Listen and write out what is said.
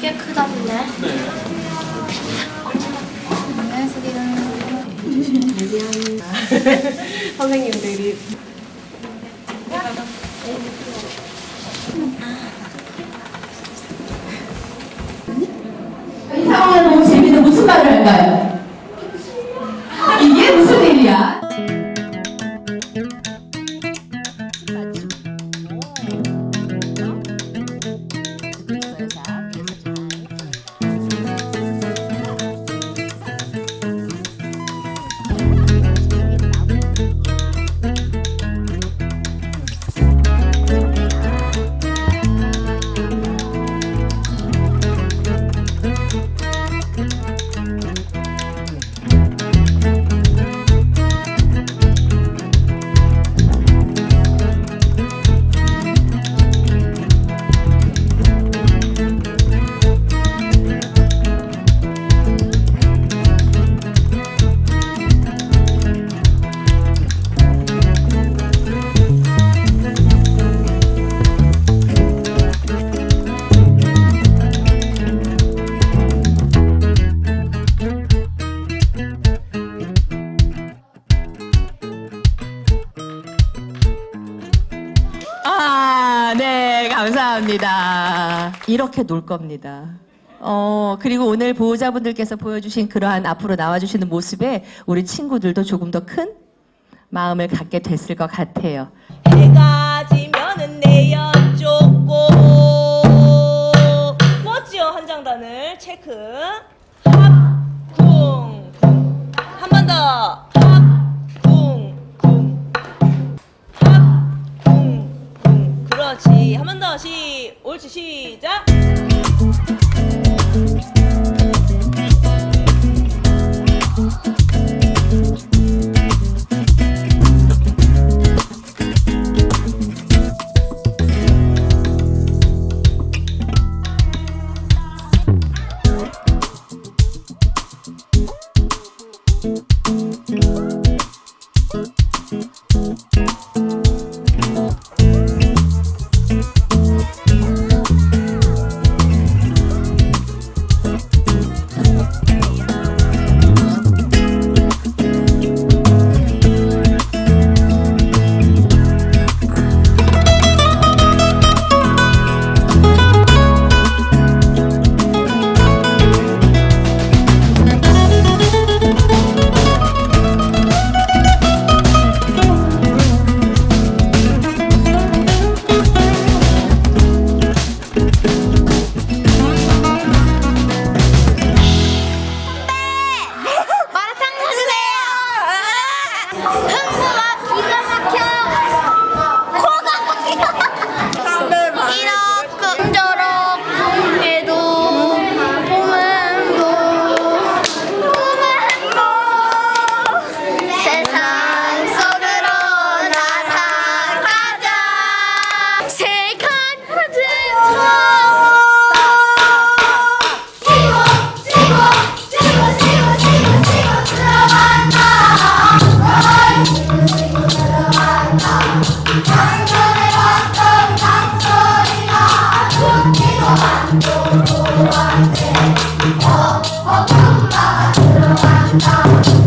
꽤 크다 보네. 네. 선생님들이 이 감사합니다. 이렇게 놀 겁니다. 어, 그리고 오늘 보호자분들께서 보여주신 그러한 앞으로 나와주시는 모습에 우리 친구들도 조금 더 큰 마음을 갖게 됐을 것 같아요. 해가 지면은 내연 쫓고 멋지요 한 장단을 체크 합쿵쿵 한번 더 한 번 더 시 옳지 시작 왔네 어어금마가 들어간다